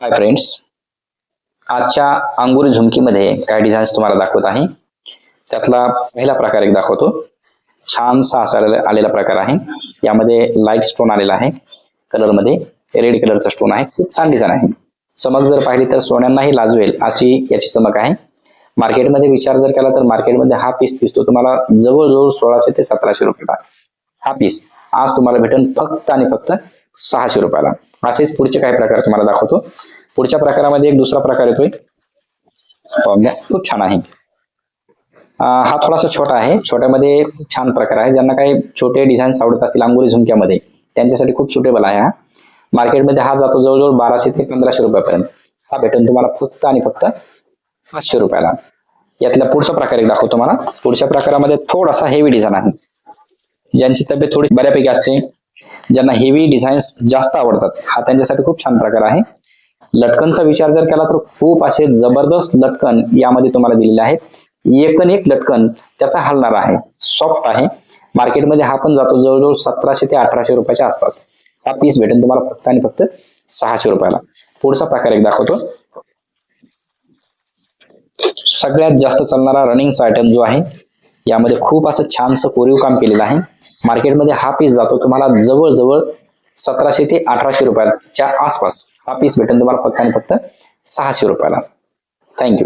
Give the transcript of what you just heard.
Hi friends आजच्या अंगुरी झुमकीमध्ये काही डिझाईन्स तुम्हाला दाखवत आहे? त्यातला पहिला प्रकार एक दाखवतो. छानसा असा आलेला आलेला प्रकार आहे. यामध्ये लाइट स्टोन आलेला आहे. कलरमध्ये रेड कलरचा स्टोन आहे. खूप छान डिझाईन आहे. चमक जर पाहिली तर सोन्यांनाही लाजवेल अशी याची चमक आहे. मार्केटमध्ये विचार जर केला तर मार्केटमध्ये हा पीस दिसतो तुम्हाला जवळजवळ सोळाशे ते सतराशे रुपयाला. हा पीस आज तुम्हाला भेटेल फक्त आणि फक्त सहाशे रुपयाला. असेच पुढचे काही प्रकार तुम्हाला दाखवतो. पुढच्या प्रकारामध्ये एक दुसरा प्रकार येतोय. खूप छान आहे. हा थोडासा छोटा आहे. छोट्यामध्ये छान प्रकार आहे. ज्यांना काही छोटे डिझाईन्स आवडत असतील अंगुरी झुमक्यामध्ये त्यांच्यासाठी खूप सुटेबल आहे हा. मार्केटमध्ये हा जातो जवळजवळ बाराशे ते पंधराशे रुपयापर्यंत. हा भेटेल तुम्हाला फक्त आणि फक्त पाचशे रुपयाला. यातला पुढचा प्रकार एक दाखवतो मला पुढच्या प्रकारामध्ये थोडासा हेवी डिझाईन आहे. ज्यांची तब्येत थोडी बऱ्यापैकी असते ज्यांना हेवी डिझाईन्स जास्त आवडतात. हा त्यांच्यासाठी खूप छान प्रकार आहे. लटकनचा विचार जर केला तर खूप असे जबरदस्त लटकन यामध्ये तुम्हाला दिलेले आहेत. एकन एक लटकन त्याचा हलणार आहे. सॉफ्ट आहे. मार्केटमध्ये हा पण जातो जवळजवळ सतराशे ते अठराशे रुपयाच्या आसपास. हा पीस भेटेल तुम्हाला फक्त आणि फक्त सहाशे रुपयाला. पुढचा प्रकार एक दाखवतो. सगळ्यात जास्त चालणारा रनिंगचा आयटम जो आहे यामध्ये खूप असं छानसं कोरीव काम केलेलं आहे. मार्केटमध्ये हा पीस जातो तुम्हाला जवळजवळ सतराशे ते अठराशे रुपयाच्या आसपास हा पीस भेटेल तुम्हाला फक्त आणि फक्त सहाशे रुपयाला. थँक्यू